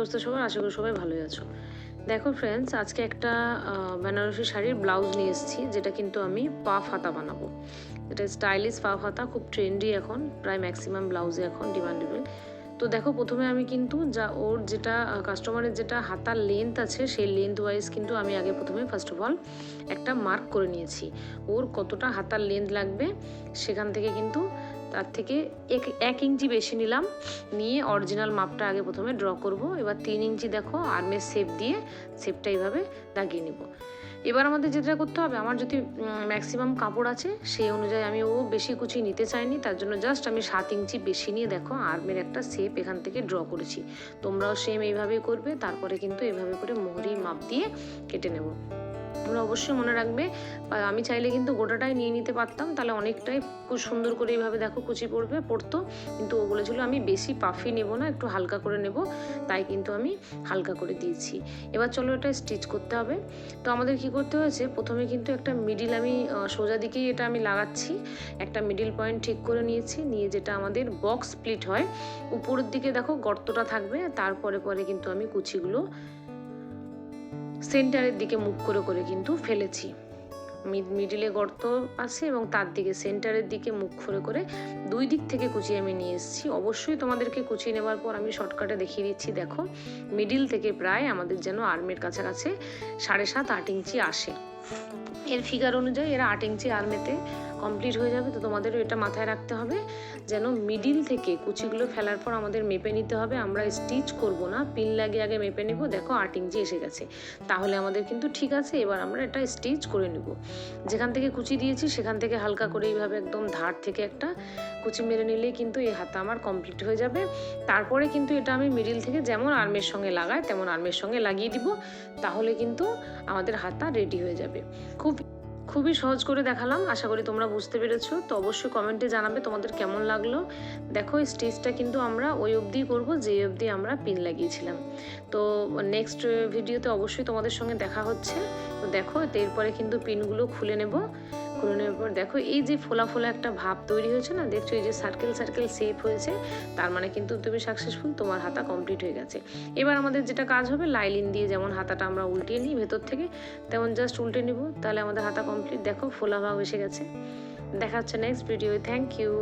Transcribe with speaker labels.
Speaker 1: অবস্থা সবার, আশা করি সবাই ভালোই আছো। দেখো ফ্রেন্ডস আজকে একটা বেনারসি শাড়ির ব্লাউজ নিয়ে এসেছি, যেটা কিন্তু আমি পাফ হাতা বানাবো। এটা স্টাইলিশ পাফ হাতা খুব ট্রেন্ডি এখন, প্রায় ম্যাক্সিমাম ব্লাউজে এখন ডিমান্ডেবল তো দেখো প্রথমে আমি কিন্তু যা ওর যেটা কাস্টমারের যেটা হাতার লেন্থ আছে, সেই লেন্থ ওয়াইজ কিন্তু আমি আগে প্রথমে ফার্স্ট অফ অল একটা মার্ক করে নিয়েছি। ওর কতটা হাতার লেন্থ লাগবে, সেখান থেকে কিন্তু তার থেকে এক এক ইঞ্চি বেশি নিলাম। নিয়ে অরিজিনাল মাপটা আগে প্রথমে ড্র করব। এবার তিন ইঞ্চি দেখো আর্মের শেপ দিয়ে শেপটা এইভাবে দাগিয়ে নিব। এবার আমাদের যেটা করতে হবে, আমার যদি ম্যাক্সিমাম কাপড় আছে, সেই অনুযায়ী আমি ও বেশি কুচি নিতে চাইনি। তার জন্য জাস্ট আমি সাত ইঞ্চি বেশি নিয়ে দেখো আর্মের একটা শেপ এখান থেকে ড্র করেছি। তোমরাও সেম এইভাবেই করবে, তারপরে কিন্তু এইভাবে করে মোহরি মাপ দিয়ে কেটে নেব। তোমরা অবশ্যই মনে রাখবে। আমি চাইলে কিন্তু গোটাটাই নিয়ে নিতে পারতাম। তাহলে অনেকটাই খুব সুন্দর করে এইভাবে দেখো কুচি পড়বে, পড়তো। কিন্তু ও বলেছিল আমি বেশি পাফি নেব না, একটু হালকা করে নেব। তাই কিন্তু আমি হালকা করে দিয়েছি। এবার চলো এটা স্টিচ করতে হবে। তো আমাদের কি করতে হয়েছে, প্রথমে কিন্তু একটা মিডিল আমি সোজা দিকেই এটা আমি লাগাচ্ছি। একটা মিডিল পয়েন্ট ঠিক করে নিয়েছি। নিয়ে যেটা আমাদের বক্স স্প্লিট হয়, উপরের দিকে দেখো গর্তটা থাকবে। তারপরে পরে কিন্তু আমি কুচিগুলো সেন্টারের দিকে মুখ করে করে কিন্তু ফেলেছি। মিড- মিডিলে গর্ত আছে এবং তার দিকে সেন্টারের দিকে মুখ করে করে দুই দিক থেকে কুচিয়ে আমি নিয়ে এসেছি। অবশ্যই তোমাদেরকে কুচিয়ে নেওয়ার পর আমি শর্টকাটে দেখিয়ে দিচ্ছি, দেখো। মিডিল থেকে প্রায় আমাদের যেন আর্মের কাছাকাছি সাড়ে সাত, আট ইঞ্চি আসে। এর ফিগার অনুযায়ী এরা আট ইঞ্চি আর্মেতে কমপ্লিট হয়ে যাবে। তো তোমাদেরও এটা মাথায় রাখতে হবে যেন মিডিল থেকে কুচিগুলো ফেলার পর আমাদের মেপে নিতে হবে। আমরা স্টিচ করব না পিন লাগিয়ে আগে মেপে নেব। দেখো আট ইঞ্চি এসে গেছে। তাহলে আমাদের কিন্তু ঠিক আছে, এবার আমরা এটা স্টিচ করে নেব। যেখান থেকে কুচি দিয়েছি, সেখান থেকে হালকা করে এইভাবে একদম ধার থেকে একটা কুচি মেরে নিলেই কিন্তু এই হাতা আমার কমপ্লিট হয়ে যাবে। তারপরে কিন্তু এটা আমি মিডিল থেকে যেমন আর্মের সঙ্গে লাগাই, তেমন আর্মের সঙ্গে লাগিয়ে দিব। তাহলে কিন্তু আমাদের হাতা রেডি হয়ে যাবে। খুব, খুবই সহজ করে দেখালাম, আশা করি তোমরা বুঝতে পেরেছ। তো অবশ্যই কমেন্টে জানাবে তোমাদের কেমন লাগল। দেখো স্টেজটা কিন্তু আমরা ওই অবধি করব, যে অবধি আমরা পিন লাগিয়েছিলাম। তো নেক্সট ভিডিওতে অবশ্যই তোমাদের সঙ্গে দেখা হচ্ছে। তো দেখো, এরপরে কিন্তু পিনগুলো খুলে নেব। খুলে নেওয়ার পর দেখো, এই যে ফোলা ফোলা একটা ভাব তৈরি হয়েছে না, দেখছ এই যে সার্কেল সার্কেল সেফ হয়েছে, তার মানে কিন্তু তুমি সাকসেসফুল তোমার হাতা কমপ্লিট হয়ে গেছে। এবার আমাদের যেটা কাজ হবে, লাইলিন দিয়ে যেমন হাতাটা আমরা উল্টিয়ে নিই ভেতর থেকে, তেমন জাস্ট উল্টে নিব, তাহলে আমাদের হাতা কমপ্লিট দেখো, ফোলা ভাব এসে গেছে। দেখা হচ্ছে নেক্সট ভিডিও থ্যাংক ইউ